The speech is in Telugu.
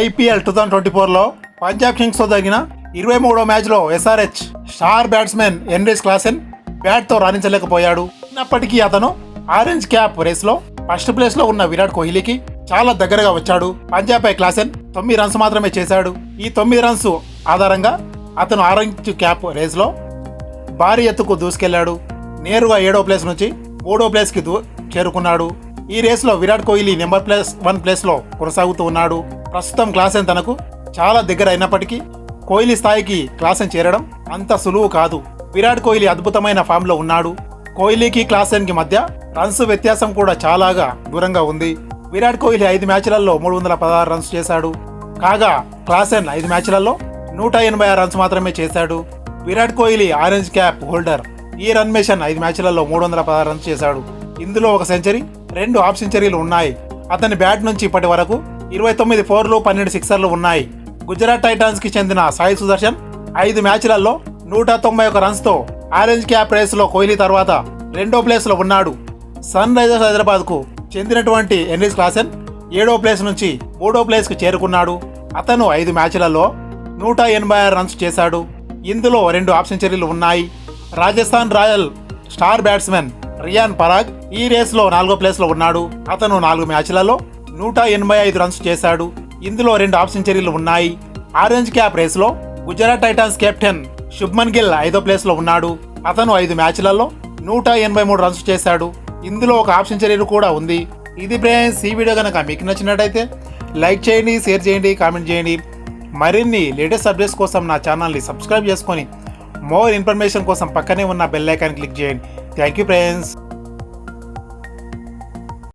ఐపీఎల్ టూ థౌసండ్ ట్వంటీ ఫోర్లో పంజాబ్ కింగ్స్తో జరిగిన ఇరవై మూడో మ్యాచ్లో SRH star batsmen Heinrich Klaasen బ్యాట్తో రాణించలేకపోయాడు. అయినప్పటికీ అతను ఆరెంజ్ క్యాప్ రేస్లో ఫస్ట్ ప్లేస్లో ఉన్న విరాట్ కోహ్లీకి చాలా దగ్గరగా వచ్చాడు. పంజాబ్ పై క్లాసెన్ తొమ్మిది రన్స్ మాత్రమే చేశాడు. ఈ తొమ్మిది రన్స్ ఆధారంగా అతను ఆరెంజ్ క్యాప్ రేస్లో భారీ ఎత్తుకు దూసుకెళ్ళాడు. నేరుగా ఏడో ప్లేస్ నుంచి మూడో ప్లేస్కి దూ చేరుకున్నాడు. ఈ రేస్లో Virat Kohli number place one ప్లేస్లో కొనసాగుతూ ఉన్నాడు. ప్రస్తుతం క్లాసెన్ తనకు? చాలా దగ్గర అయినప్పటికీ కోహ్లీ స్థాయికి క్లాసెన్ చేరడం అంత సులువు కాదు. విరాట్ కోహ్లీ అద్భుతమైన ఫామ్లో ఉన్నాడు. కోహ్లీకి క్లాసెన్కి మధ్య రన్స్ వ్యత్యాసం కూడా చాలాగా దూరంగా ఉంది. విరాట్ కోహ్లీ ఐదు మ్యాచ్లలో మూడు వందల పదహారు రన్స్ చేశాడు. కాగా క్లాసెన్ ఐదు మ్యాచ్లలో నూట ఎనభై ఆరు రన్స్ మాత్రమే చేశాడు. Virat Kohli orange cap holder. ఈ రన్ మిషన్ ఐదు మ్యాచ్లలో మూడు వందల పదహారు రన్స్ చేశాడు. ఇందులో ఒక సెంచరీ రెండు హాఫ్ సెంచరీలు ఉన్నాయి. అతని బ్యాట్ నుంచి ఇప్పటి వరకు ఇరవై తొమ్మిది ఫోర్లు పన్నెండు సిక్సర్లు ఉన్నాయి. గుజరాత్ టైటాన్స్కి చెందిన సాయి సుదర్శన్ ఐదు మ్యాచ్లలో నూట తొంభై ఒక రన్స్తో ఆరెంజ్ క్యాప్ రేస్లో కోహ్లీ తర్వాత రెండో ప్లేస్లో ఉన్నాడు. సన్ రైజర్స్ హైదరాబాద్కు చెందినటువంటి ఎన్రిస్ క్లాసెన్ ఏడో ప్లేస్ నుంచి మూడో ప్లేస్కు చేరుకున్నాడు. అతను ఐదు మ్యాచ్లలో నూట ఎనభై ఆరు రన్స్ చేశాడు. ఇందులో రెండు హాఫ్ సెంచరీలు ఉన్నాయి. Rajasthan Royal star batsmen Riyan Parag ఈ రేస్లో నాలుగో ప్లేస్లో ఉన్నాడు. అతను నాలుగు మ్యాచ్లలో నూట ఎనభై ఐదు రన్స్ చేశాడు. ఇందులో రెండు హాఫ్ సెంచరీలు ఉన్నాయి. ఆరెంజ్ క్యాప్ రేస్లో గుజరాత్ టైటాన్స్ కెప్టెన్ శుభ్మన్ గిల్ ఐదో ప్లేస్లో ఉన్నాడు. అతను ఐదు మ్యాచ్లలో నూట ఎనభై మూడు రన్స్ చేశాడు. ఇందులో ఒక హాఫ్ సెంచరీ కూడా ఉంది. ఇది ఫ్రెండ్స్ ఈ వీడియో కనుక మీకు నచ్చినట్టయితే లైక్ చేయండి షేర్ చేయండి కామెంట్ చేయండి. మరిన్ని లేటెస్ట్ అప్డేట్స్ కోసం నా ఛానల్ని సబ్స్క్రైబ్ చేసుకొని మోర్ ఇన్ఫర్మేషన్ కోసం పక్కనే ఉన్న బెల్ ఐకాన్ క్లిక్ చేయండి. Thank you, friends.